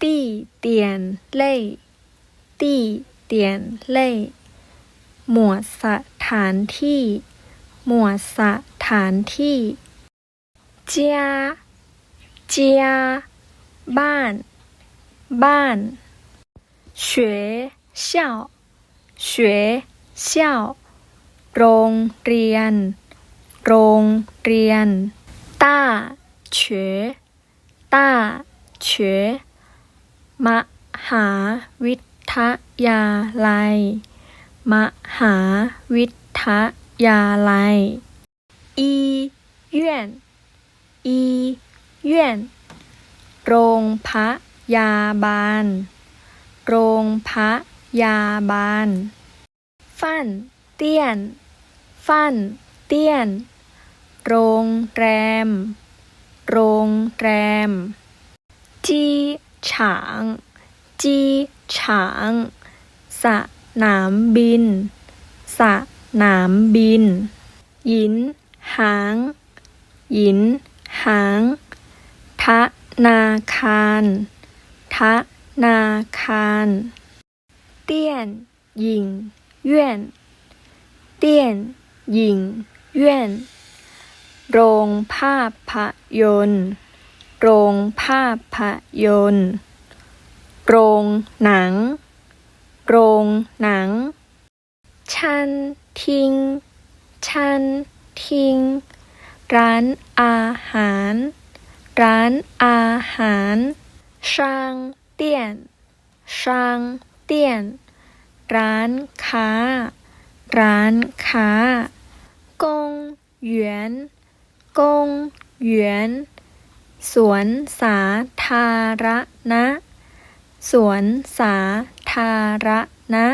地点类地点类หมวดสถานที่ หมวดสถานที่家家บ้าน บ้าน学校学校โรงเรียน โรงเรียน大学大学 มหาวิทยาลัย มหาวิทยาลัยอีเยื่ออีเยื่อโรงพยาบาล โรงพยาบาล ฟั่นเตี้ยน ฟันเตี้ยน โรงแรม โรงแรมจี ฉางจีฉางสนามบินสนามบิน หยินหาง หยินหางธนาคารธนาคารเตี้ยนหญิงเยื่นเตี้ยนหญิงเยื่นโรงภาพยนตร์ โรงภาพยนตร์ โรงหนัง โรงหนัง ชันทิง ชันทิง ร้านอาหาร ร้านอาหารช่างเตี้ยนช่างเตี้ยน ร้านค้า ร้านค้ากงหยวนกงหยวน สวนสาธารณะ สวนสาธารณะ